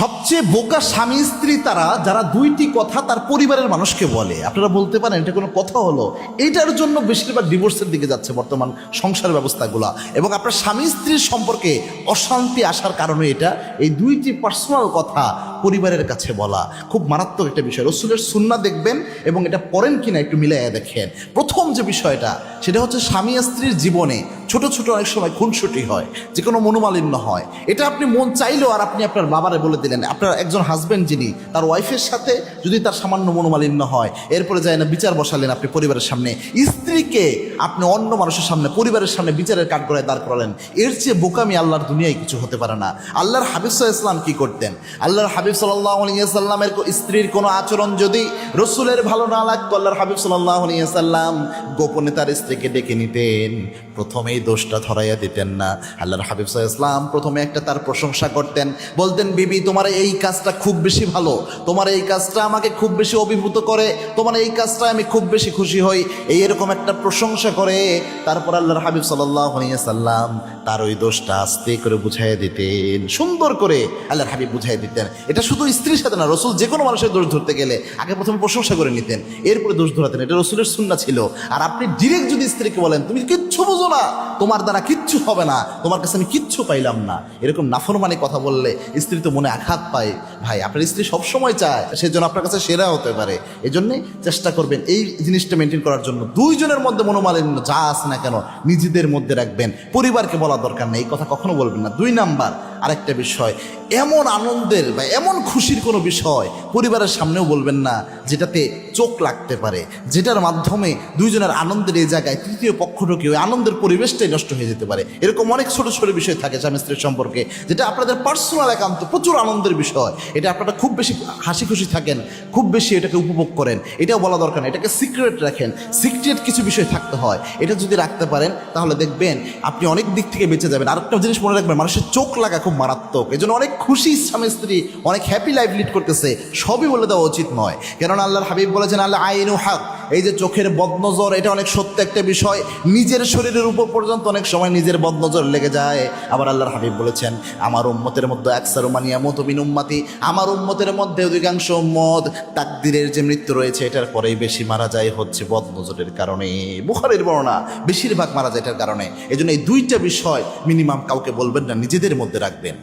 সবচেয়ে বোকা স্বামী স্ত্রী তারা, যারা দুইটি কথা তার পরিবারের মানুষকে বলে। আপনারা বলতে পারেন, এটা কোনো কথা হলো। এইটার জন্য বেশিরভাগ ডিভোর্সের দিকে যাচ্ছে বর্তমান সংসার ব্যবস্থাগুলো। এবং আপনার স্বামী স্ত্রীর সম্পর্কে অশান্তি আসার কারণে এটা এই দুইটি পার্সোনাল কথা পরিবারের কাছে বলা। খুব মারাত্মক একটা বিষয়। রসুলের সুন্না দেখবেন এবং এটা পড়েন কিনা একটু মিলাইয়া দেখেন। প্রথম যে বিষয়টা, সেটা হচ্ছে স্বামী স্ত্রীর জীবনে ছোট ছোট অনেক সময় খুনসুটি হয়, যে কোনো মনোমালিন্য হয়। এটা আপনি মন চাইলেও আর আপনি আপনার বাবারে বলে দিলেন। আপনার একজন হাজবেন্ড যিনি, তার ওয়াইফের সাথে যদি তার সামান্য মনোমালিন্য হয়, এরপরে যায় না বিচার বসালেন আপনি পরিবারের সামনে। স্ত্রীকে আপনি অন্য মানুষের সামনে, পরিবারের সামনে বিচারের কাঠগড়ায় দাঁড় করালেন। এর চেয়ে বোকামি আল্লাহর দুনিয়ায় কিছু হতে পারে না। আল্লাহর হাবিব ইসলাম কি করতেন? আল্লাহর হাবিব সাল্লাহ স্ত্রীর কোনো আচরণ যদি রসুলের ভালো না লাগতো, আল্লাহর হাবিব সাল্লাহ সাল্লাম গোপনে তার স্ত্রীকে ডেকে নিতেন। প্রথমেই দোষটা ধরাইয়া দিতেন না। আল্লাহর হাবিব সাল্লাহ ইসলাম প্রথমে একটা তার প্রশংসা করতেন। বলতেন, বিবি, তোমার এই কাজটা খুব বেশি ভালো। তোমার এই কাজটা আমাকে খুব বেশি অভিভূত করে। তোমার এই কাজটা আমি খুব বেশি খুশি হই। এই এরকম একটা প্রশংসা করে তারপর আল্লাহর হাবিব সাল্লাম তার ওই দোষটা আস্তে করে বুঝাই দিতেন। সুন্দর করে আল্লাহর হাবিব বুঝাই দিতেন। এটা শুধু স্ত্রীর সাথে না, রসুল যে কোনো মানুষের দোষ ধরতে গেলে আগে প্রথমে প্রশংসা করে নিতেন। এরপরে দোষ ধরাতেন। এটা রসুলের সুন্না ছিল। আর আপনি ডিরেক্ট যদি স্ত্রীকে বলেন, তুমি কিচ্ছু বুঝো না। তোমার দ্বারা কিচ্ছু হবে না। তোমার কাছে আমি কিচ্ছু পাইলাম না। এরকম নাফরমানি কথা বললে স্ত্রী তো মনে আঘাত পায়। ভাই, আপনার স্ত্রী সবসময় চায়, সেজন্য আপনার কাছে সেরা হতে পারে। এই জন্যে চেষ্টা করবেন এই জিনিসটা মেনটেন করার জন্য। দুইজনের মধ্যে মনোমালিন্য যা আছে না কেন, নিজেদের মধ্যে রাখবেন। পরিবারকে বলা দরকার নেই, এই কথা কখনো বলবেন না। দুই নাম্বার আরেকটা বিষয়, এমন আনন্দের বা এমন খুশির কোনো বিষয় পরিবারের সামনেও বলবেন না, যেটাতে চোখ লাগতে পারে, যেটার মাধ্যমে দুইজনের আনন্দের এই জায়গায় তৃতীয় পক্ষ ঢুকে ওই আনন্দের পরিবেশটাই নষ্ট হয়ে যেতে পারে। এরকম অনেক ছোট ছোট বিষয় থাকে স্বামী স্ত্রীর সম্পর্কে, যেটা আপনাদের পার্সোনাল একান্ত প্রচুর আনন্দের বিষয়। এটা আপনারা খুব বেশি হাসি খুশি থাকেন, খুব বেশি এটাকে উপভোগ করেন। এটাও বলা দরকার এটাকে সিক্রেট রাখেন। সিক্রেট কিছু বিষয় থাকতে হয়। এটা যদি রাখতে পারেন, তাহলে দেখবেন আপনি অনেক দিক থেকে বেঁচে যাবেন। আরেকটা জিনিস মনে রাখবেন, মানুষের চোখ লাগা মারাত্মক। এই জন্য অনেক খুশি স্বামী স্ত্রী, অনেক হ্যাপি লাইফ লিড করতেছে। সবই বলে দেওয়া উচিত নয়। কেননা আল্লাহর হাবিব বলেছেন আল্লাহ আইনু হক। এই যে চোখের বদনজর, এটা অনেক সত্য একটা বিষয়। নিজের শরীরের উপর পর্যন্ত অনেক সময় নিজের বদনজর লেগে যায়। আবার আল্লাহর হাবিব বলেছেন, আমার উম্মতের মধ্যে একসার মানিয়া মতবিন উম্মাতি। আমার উম্মতের মধ্যে অধিকাংশ উম্মত তাকদিরের যে মৃত্যু রয়েছে, এটার পরেই বেশি মারা যায় হচ্ছে বদনজরের কারণে। বুখারের বর্ণনা, বেশিরভাগ মারা যায় এটার কারণে। এই জন্য এই দুইটা বিষয় মিনিমাম কাউকে বলবেন না, নিজেদের মধ্যে রাখবেন।